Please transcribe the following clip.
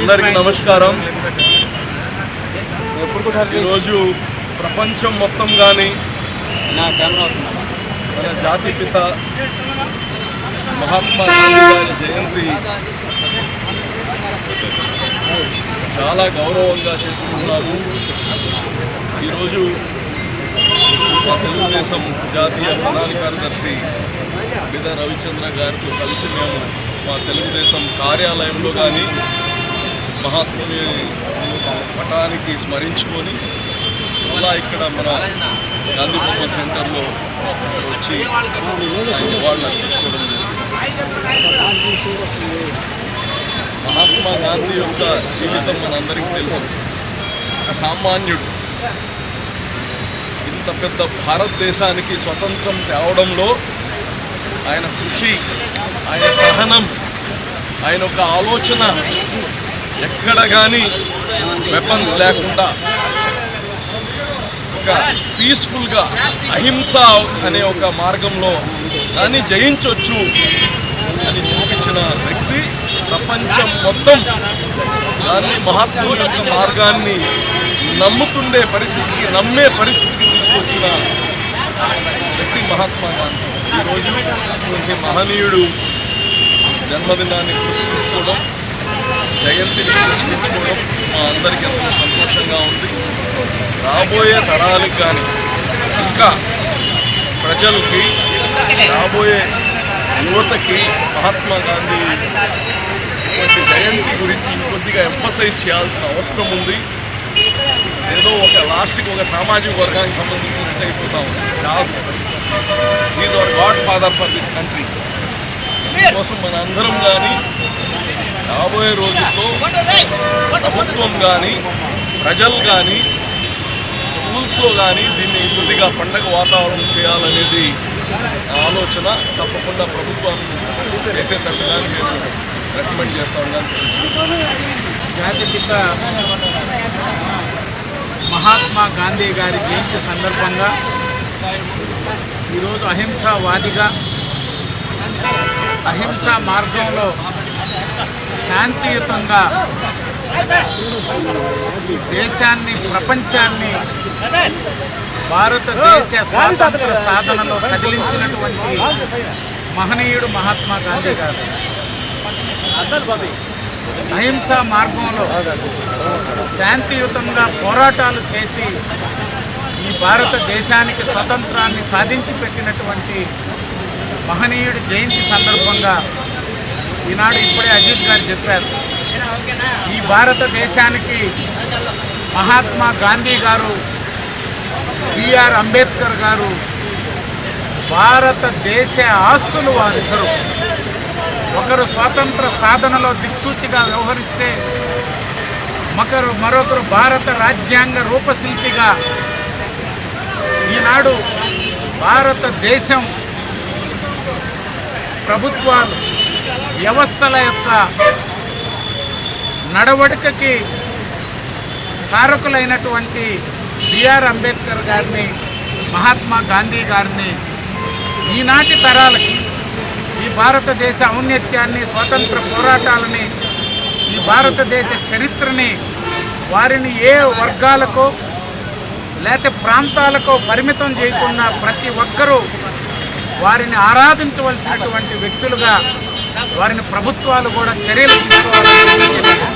అందరికీ నమస్కారం. ఈరోజు ప్రపంచం మొత్తం కానీ మన జాతిపిత మహాత్మా గాంధీ గారి జయంతి చాలా గౌరవంగా చేసుకుంటున్నాము ఈరోజు మా తెలుగుదేశం జాతీయ ప్రధాన కార్యదర్శి బిద రవిచంద్ర గారితో కలిసి మేము మా తెలుగుదేశం కార్యాలయంలో కానీ మహాత్ముని పటానికి స్మరించుకొని మళ్ళా ఇక్కడ మన గాంధీ బొమ్మ సెంటర్లో వచ్చి వాళ్ళు అర్పించుకోవడం మహాత్మా గాంధీ యొక్క జీవితం మనందరికీ తెలుసు. ఒక సామాన్యుడు. ఇంత పెద్ద భారతదేశానికి స్వతంత్రం తేవడంలో ఆయన కృషి ఆయన సహనం ఆయన ఒక ఆలోచన ఎక్కడ కానీ వెపన్స్ లేకుండా ఒక పీస్ఫుల్గా అహింస అనే ఒక మార్గంలో దాన్ని జయించవచ్చు అని చూపించిన వ్యక్తి ప్రపంచం మొత్తం దాన్ని మహాత్ముల యొక్క మార్గాన్ని నమ్ముతుండే పరిస్థితికి నమ్మే పరిస్థితికి తీసుకొచ్చిన వ్యక్తి మహాత్మా గాంధీ. ఈరోజు అటువంటి మహనీయుడు జన్మదినాన్ని కృషించుకోవడం జయంతిని పురస్కరించుకోవడం మా అందరికీ ఎంతో సంతోషంగా ఉంది. రాబోయే తరాలకు కానీ ఇంకా ప్రజలకి రాబోయే యువతకి మహాత్మా గాంధీ జయంతి గురించి కొద్దిగా ఎంఫసైజ్ చేయాల్సిన అవసరం ఉంది. ఏదో ఒక లాస్ట్కి ఒక సామాజిక వర్గానికి సంబంధించినట్టు అయిపోతా ఉంది. కాదు. Is our god father for this country కోసం మన అందరం కానీ రాబోయే రోజుల్లో ప్రభుత్వం కానీ ప్రజలు కానీ స్కూల్స్లో కానీ దీన్ని కొద్దిగా పండగ వాతావరణం చేయాలనేది ఆలోచన తప్పకుండా ప్రభుత్వం చేసేటట్టుగా మేము రికమెండ్ చేస్తాం కానీ జాతిపిత మహాత్మా గాంధీ గారి జయంతి సందర్భంగా ఈరోజు అహింసావాదిగా అహింసా మార్గంలో శాంతియుతంగా ఈ దేశాన్ని ప్రపంచాన్ని భారతదేశ స్వాతంత్ర సాధనలో కదిలించినటువంటి మహనీయుడు మహాత్మా గాంధీ గారు. అహింసా మార్గంలో శాంతియుతంగా పోరాటాలు చేసి ఈ భారతదేశానికి స్వతంత్రాన్ని సాధించి పెట్టినటువంటి మహనీయుడి జయంతి సందర్భంగా ఈనాడు ఇప్పుడే అజీజ్ గారు చెప్పారు. ఈ భారతదేశానికి మహాత్మా గాంధీ గారు బిఆర్ అంబేద్కర్ గారు భారతదేశ ఆస్తులు వారిద్దరు ఒకరు స్వాతంత్ర సాధనలో దిక్సూచిగా వ్యవహరిస్తే మరొకరు మరొకరు భారత రాజ్యాంగ రూపశిల్పిగా ఈనాడు భారతదేశం ప్రభుత్వాలు వ్యవస్థల యొక్క నడవడికకి కారకులైనటువంటి బిఆర్ అంబేద్కర్ గారిని మహాత్మా గాంధీ గారిని ఈనాటి తరాలకి ఈ భారతదేశ ఔన్నత్యాన్ని స్వాతంత్ర పోరాటాలని ఈ భారతదేశ చరిత్రని వారిని ఏ వర్గాలకో లేకపోతే ప్రాంతాలకో పరిమితం చేయకుండా ప్రతి ఒక్కరూ వారిని ఆరాధించవలసినటువంటి వ్యక్తులుగా వారిని ప్రభుత్వాలు కూడా చర్యలు తీసుకోవాలని